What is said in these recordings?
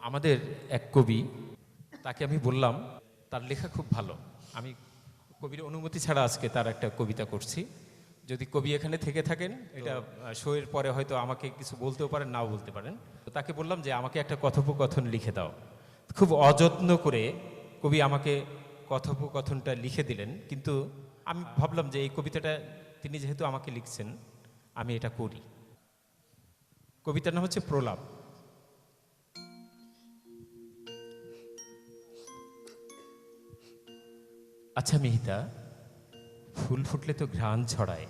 আমাদের এক কবি, তাকে আমি বললাম, তার লেখা খুব ভালো। আমি কবির অনুমতি ছাড়া আজকে তার একটা কবিতা করছি। যদি কবি এখানে থেকে থাকেন, এটা শোয়ের পরে হয়তো আমাকে কিছু বলতেও পারেন, নাও বলতে পারেন। তো তাকে বললাম যে, আমাকে একটা কথোপকথন লিখে দাও। খুব অযত্ন করে কবি আমাকে কথোপকথনটা লিখে দিলেন, কিন্তু আমি ভাবলাম যে, এই কবিতাটা তিনি যেহেতু আমাকে লিখছেন, আমি এটা করি। কবিতার নাম হচ্ছে প্রলাপ। আচ্ছা মিহিতা ফুল ফুটলে তো ঘ্রাণ ছড়ায়।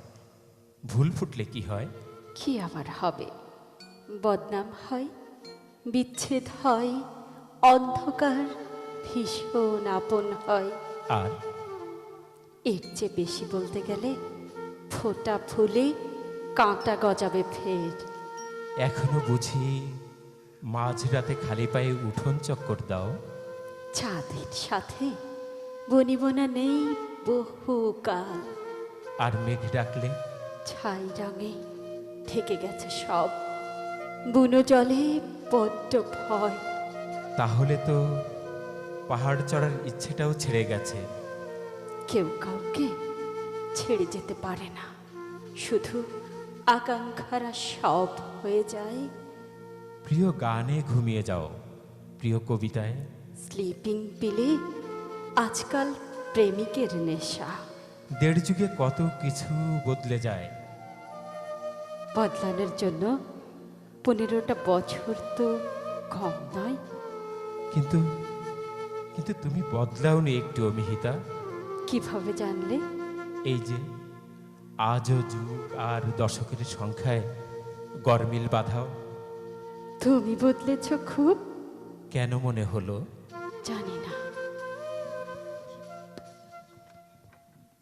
ভুল ফুটলে কি হয়? কি আবার হবে? বদনাম হয় বিচ্ছেদ হয় অন্ধকার ভীষণ আপন হয়। আর? এর চেয়ে বেশি বলতে গেলে ফোটা ফুলে কাঁটা গজাবে ফের। এখনও বুঝি মাঝরাতে খালি পায়ে উঠোন চক্কর দাও। চাঁদের সাথে বনিবনা নেই বহুকাল আর মেঘ ডাকলে? ছাই রঙে থেকে গেছে সব। বুনো জলে বড্ড ভয়। তাহলে তো পাহাড় চড়ার ইচ্ছেটাও ছেড়ে গেছে। কেউ কাউকে ছেড়ে যেতে পারে না। শুধু আকাঙ্ক্ষারা সব হয়ে যায়। প্রিয় গানে ঘুমিয়ে যাও। প্রিয় কবিতায়? স্লিপিং পিলে আজকাল প্রেমিকের নেশা। দেড় যুগে কত কিছু বদলে যায়। বদলানোর জন্য পনেরোটা বছর তো কম নয়। কিন্তু কিন্তু তুমি বদলাওনি একটু মিহিতা। কীভাবে জানলে? এই যে আজও যুগ আর দশকের সংখ্যায় গরমিল বাধাও। তুমি বদলেছ খুব? কেন মনে হলো? জানি না।